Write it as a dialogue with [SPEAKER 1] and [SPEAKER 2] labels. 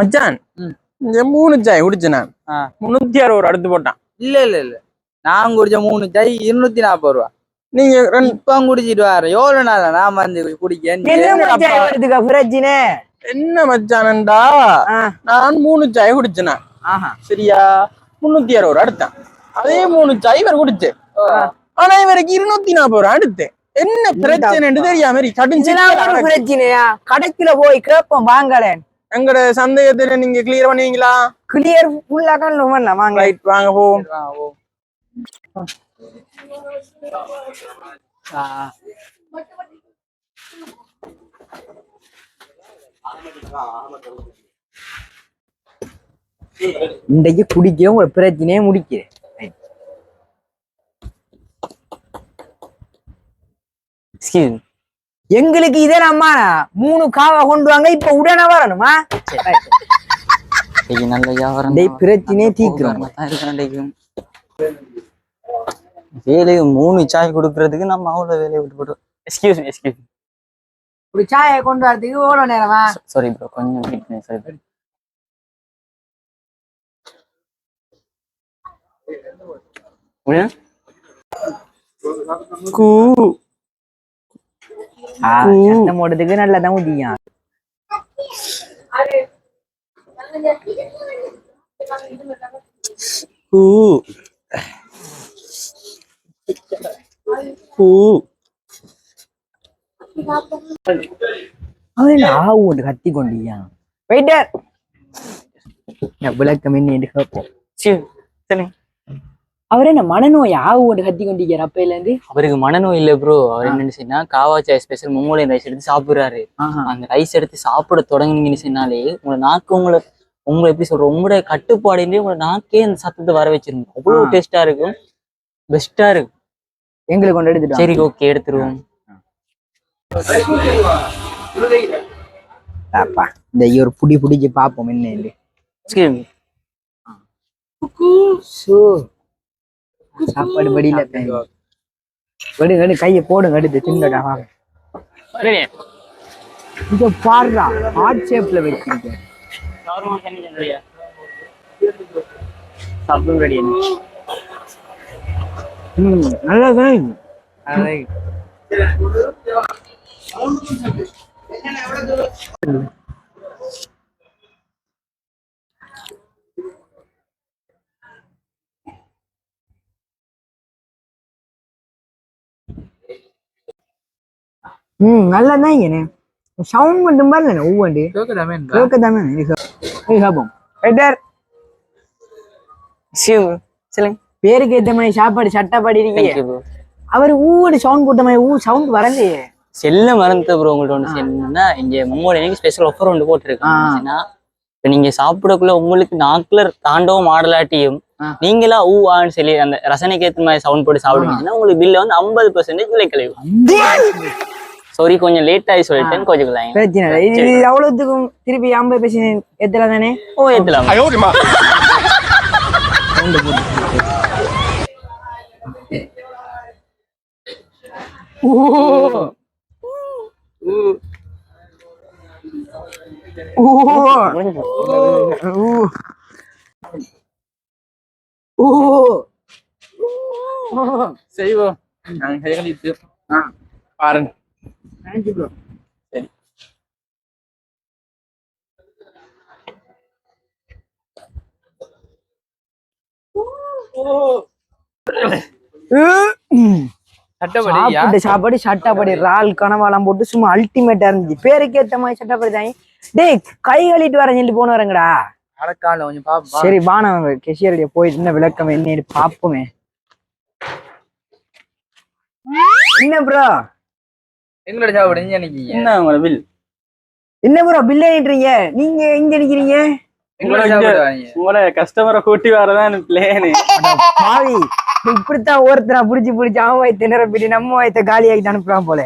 [SPEAKER 1] மச்சான். இந்த மூணு சாய் குடிச்சேன்? நான். முன்னூத்தி அறுபது ரூபா எடுத்து போட்டான்.
[SPEAKER 2] இல்ல இல்ல இல்ல. நான் குடிச்ச மூணு சாய் இருநூத்தி நாற்பது ரூபா.
[SPEAKER 1] நீங்க ரெண்டு
[SPEAKER 2] இப்ப குடிச்சிட்டு வரேன் எவ்வளவு நாள் நான் வந்து குடிக்க
[SPEAKER 3] என்ன மச்சான் இவருக்கு பிரச்சனை
[SPEAKER 1] என்ன மச்சானண்டா? நான் மூணு சாய் குடிச்சேன்?
[SPEAKER 2] ஆஹா.
[SPEAKER 1] சரியா? முன்னூத்தி அறுபது ரூபா எடுத்தேன். அதே மூணு சாய் இவர் குடிச்சு ஆனா இவருக்கு இருநூத்தி நாற்பது ரூபா எடுத்தேன். என்ன பிரச்சனைன்னு தெரியாம
[SPEAKER 3] பிரச்சனையா? கடைக்குள்ள போய் கேப்போம் வாங்கலேன்
[SPEAKER 1] எங்கட சந்தேகத்துல நீங்க கிளியர் பண்ணுவீங்களா?
[SPEAKER 3] கிளியர் ஃபுல்லா கண்ணு பண்ணலாம் வாங்க.
[SPEAKER 1] ரைட் வாங்க போவோம்.
[SPEAKER 3] இன்றைக்கு குடிக்க உங்களை பிரச்சனையே முடிக்கிறேன்
[SPEAKER 4] எக்ஸ்கியூஸ்
[SPEAKER 3] எங்களுக்கு இதே அம்மா மூணு காவா கொண்டு வாங்க இப்ப உடனே வரணுமா? பிரச்சனையே தீக்கிறோம்.
[SPEAKER 4] வேலையை மூணு சாய் கொடுக்கறதுக்கு நம்ம அவ்வளவு வேலையை விட்டு போட்டோம் எக்ஸ்கியூஸ் எக்ஸ்கியூஸ்
[SPEAKER 3] ஒரு சாயை கொண்டு வரதுக்கு எவ்வளவு நேரமா?
[SPEAKER 4] சாரி ப்ரோ கொஞ்சம் வெயிட் பண்ணி சாரி
[SPEAKER 1] கூ.
[SPEAKER 3] ஆ, சத்தம் போடுறதுக்கு நல்லதான் முடியும்
[SPEAKER 1] கூ கூ
[SPEAKER 3] அவன் ஆவு ஒன்று கத்தி கொண்டியா வெயிட்டர் விளக்கம் என்ன கேட்போம்
[SPEAKER 4] சொல்லுங்க
[SPEAKER 3] அவர் என்ன மனநோய் ஆவு ஒன்று கத்தி கொண்டிருக்கார் அப்பையில இருந்து?
[SPEAKER 4] அவருக்கு மனநோய் இல்ல ப்ரோ அவர் என்ன செய்யனா காவா சாய் ஸ்பெஷல் மொங்கோலியன் ரைஸ் எடுத்து சாப்பிடுறாரு. அந்த ரைஸ் எடுத்து சாப்பிட தொடங்குனீங்கன்னு சொன்னாலே உங்களை நாக்கு உங்களை உங்களை எப்படி சொல்ற உங்களோட கட்டுப்பாடுலேயே உங்களை நாக்கே அந்த சத்தத்தை வர வச்சிருங்க அவ்வளவு
[SPEAKER 3] ஆ.
[SPEAKER 4] டேஸ்டா இருக்கும். பெஸ்டா இருக்கும்.
[SPEAKER 3] எங்களுக்கு கொண்டு எடுத்துட்டோம்
[SPEAKER 4] சரி ஓகே எடுத்துருவோம்.
[SPEAKER 3] இந்த ஒரு புடி புடிச்சு பாப்போம் என்ன சாப்பாடு படியில வெடு வெடு கையை போடுங்க எடுத்து திங்கடா வாங்க? இங்க பாடுறா ஹார்ட் ஷேப்ல வச்சிருக்கேன்.
[SPEAKER 4] ரெடி
[SPEAKER 3] ம் இங்கனே சவுண்ட் மட்டும்
[SPEAKER 4] சொல்லுங்க
[SPEAKER 3] பேருக்கு ஏத்த மாதிரி சாப்பாடு இருக்கீங்க.
[SPEAKER 4] தேங்க்யூ ப்ரோ
[SPEAKER 3] அவர் ஊடு சவுண்ட் போட்ட மாதிரி ஊ சவுண்ட் வரலையே.
[SPEAKER 4] செல்ல மறந்து ப்ரோ உங்கள்ட்ட ஒன்று என்னன்னா இங்க மொங்கோல எனக்கு ஸ்பெஷல் ஆஃபர் ஒன்று போட்டிருக்காங்க இப்ப நீங்க சாப்பிடக்குள்ள உங்களுக்கு நாக்குல தாண்டவும் ஆடலாட்டியும். நீங்களா ஊ ஆன்னு சொல்லி அந்த ரசனைக்கு ஏத்த மாதிரி சவுண்ட் போட்டு சாப்பிடுவீங்கன்னா உங்களுக்கு பில்ல வந்து ஐம்பது பர்சன்டேஜ் விலை கழிவு. சாரி கொஞ்சம் லேட் ஆகி சொல்லிட்டேன். கொஞ்சம்
[SPEAKER 3] பிரச்சனை இல்லை. இது அவ்வளவுத்துக்கும் திருப்பி ஐம்பது பேசி எத்தல தானே?
[SPEAKER 4] ஓ ஏத்தலாம்.
[SPEAKER 1] செய்வோம். நாங்க கைகளிட்டு ஆ பாருங்க சரி.
[SPEAKER 3] சாப்பிட்டு சாப்பாடு சட்டாப்படி. ரால் கனவாலாம் போட்டு சும்மா அல்டிமேட்டா இருந்துச்சு. பேருக்கு ஏத்த மாதிரி சட்டாப்படி தான். டேய் கை கழிட்டு வர சொல்லி போன வரங்கடா.
[SPEAKER 2] அடக்கால கொஞ்சம் பாப்பா
[SPEAKER 3] சரி வானவங்க கெஷியருடைய போயிட்டு என்ன விளக்கம் என்ன பாப்போமே. என்ன ப்ரோ
[SPEAKER 2] எங்களோட சாப்பாடு இங்க நிக்கீங்க
[SPEAKER 1] என்ன உங்களோட பில்
[SPEAKER 3] என்ன ப்ரோ பில் ஏறிட்டுறீங்க நீங்க நிக்கிறீங்க?
[SPEAKER 1] இங்க-
[SPEAKER 2] வாங்க
[SPEAKER 1] உங்களோட கஸ்டமரை கூட்டி வரதான் பிளேனு
[SPEAKER 3] பாவி. இப்படித்தான் ஒருத்தரா புடிச்சு புடிச்சு அவன் வயிற்று நிரப்பிட்டு நம்ம வயிற்று காலி ஆகிட்டு அனுப்புறான் போல.